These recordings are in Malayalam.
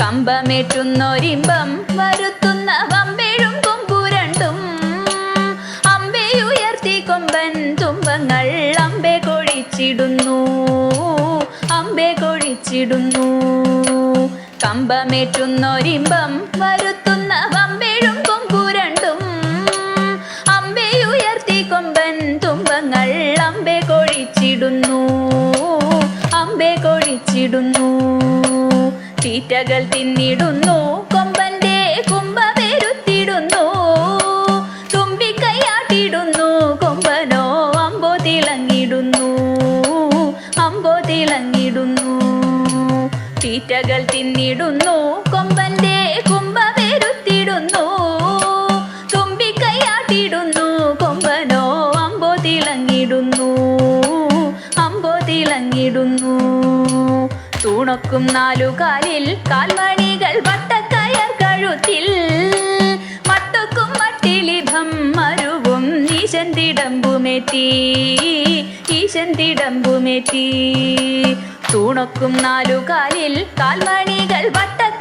കമ്പമേറ്റുന്നൊരിമ്പം വരുത്തുന്ന വമ്പേഴും കൊമ്പുരണ്ടും. അമ്പയുയർത്തി കൊമ്പൻ തുമ്പങ്ങൾ അമ്പെ കൊഴിച്ചിടുന്നു. അമ്പെ കൊഴിച്ചിടുന്നു. കമ്പമേറ്റുന്നൊരിമ്പം വരുത്തുന്ന വമ്പേഴും കൊമ്പുരണ്ടും. അമ്പയുയർത്തി കൊമ്പൻ തുമ്പങ്ങൾ അമ്പെ കൊഴിച്ചിടുന്നു. അമ്പെ കൊഴിച്ചിടുന്നു. തീറ്റകൾ തിന്നിടുന്നു. കൊമ്പന്റെ കുമ്പ പെരുത്തിടുന്നു തുമ്പിക്കൈയാട്ടിടുന്നു. കൊമ്പനോ അമ്പോ തിളങ്ങിടുന്നു. അമ്പോ തിളങ്ങിടുന്നു. തീറ്റകൾ തിന്നിടുന്നു. കൊമ്പന്റെ കുമ്പ പെരുത്തിടുന്നു തുമ്പിക്കൈയാട്ടിടുന്നു. കൊമ്പനോ അമ്പോ തിളങ്ങിടുന്നു. അമ്പോ തിളങ്ങിടുന്നു. തൂണൊക്കും നാലുകാലിൽ കാൽമണികൾ വട്ടക്കയർ കഴുത്തിൽ. മട്ടക്കും മട്ടിലിഭം മരുവും ഈശൻ തിടമ്പുമേറ്റി ഈശൻ തിടമ്പുമേറ്റി തൂണൊക്കും കാൽമണികൾ വട്ടക്കയർ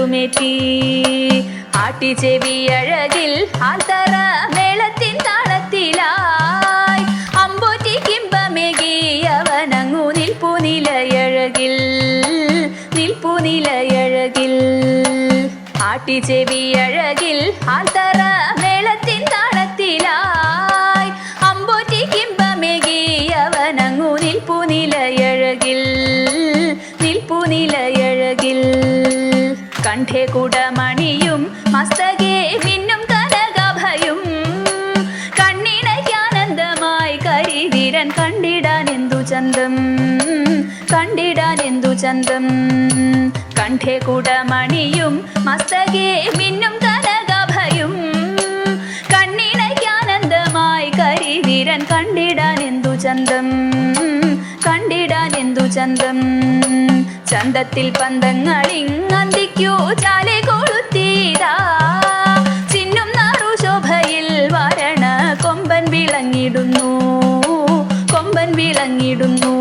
തിടമ്പുമേറ്റി ആട്ടിച്ചെവി അഴകിൽ ആൽത്തറ മേളത്തിൻ താളത്തിലായി. അമ്പോറ്റി കിമ്പമേകി അവനങ്ങു നിൽപ്പു നിലയഴകിൽ നിൽപ്പു നിലയഴകിൽ. ആട്ടിച്ചെവി അഴകിൽ ആൽത്തറ മേളത്തിൻ താളത്തിലായി. അമ്പോറ്റി കിമ്പമേകി അവനങ്ങു നിൽപ്പു നിലയഴകിൽ നിൽപ്പു നിലയഴകിൽ. കണ്ഠേ കുടമണിയും മസ്തകേ മിന്നും കനകഭയും. കണ്ണിണയ്ക്കാനന്ദമായി കരിവീരൻ കണ്ടിടാൻ എന്തു ചന്തം? കണ്ടിടാൻ എന്തു ചന്തം? കണ്ഠേ കുടമണിയും മസ്തകേ മിന്നും കനകഭയും. കണ്ണിണയ്ക്കാനന്ദമായി കരിവീരൻ കണ്ടിടാൻ എന്തു ചന്തം? കണ്ടിടാൻ എന്തു ചന്തം? ചന്തത്തിൽ പന്തങ്ങളിങ്ങന്തിക്കൂ ചാലെ കൊളുത്തീരാ ചിന്നും നാറു ശോഭയിൽ വരണ കൊമ്പൻ വിളങ്ങിടുന്നു കൊമ്പൻ വിളങ്ങിടുന്നു.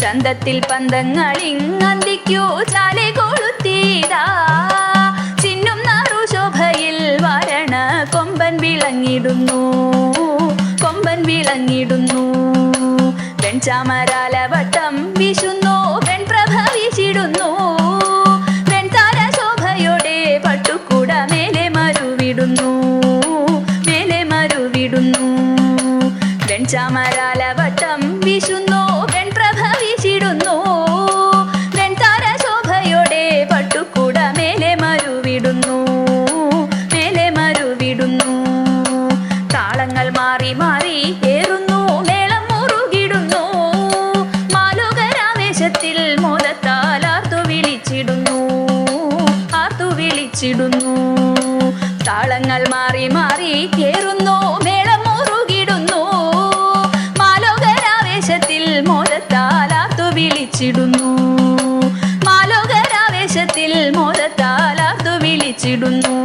ചന്തത്തിൽ പന്തങ്ങളിങ്ങന്തിക്കൂ ചാലെ കൊളുത്തീരാ ചിന്നും നാറു ശോഭയിൽ വരണ കൊമ്പൻ വിളങ്ങിടുന്നു കൊമ്പൻ വിളങ്ങിടുന്നു. വെൺചാമരാലവട്ടം വീശുന്നു വെൺചാമരാലവട്ടം വിശുന്നു വെൺപ്രഭ വീശിടുന്നു. വെൺതാര ശോഭയോടെ പട്ടുക്കൂട മേലെ മരുവിടുന്നു മേലെ മരുവിടുന്നു. താളങ്ങൾ മാറി മാറി ഏറുന്നു മേളം മുറുകിടുന്നു. മാലോകരാവേശത്തിൽ മോദത്താൽ ആർത്തു വിളിച്ചിടുന്നു ആർത്തു വിളിച്ചിടുന്നു. താളങ്ങൾ മാറി മാറി ഏറുന്നു മേളം ആർത്തു വിളിച്ചിടുന്നു. മാലോകരാവേശത്തിൽ ആർത്തു വിളിച്ചിടുന്നു.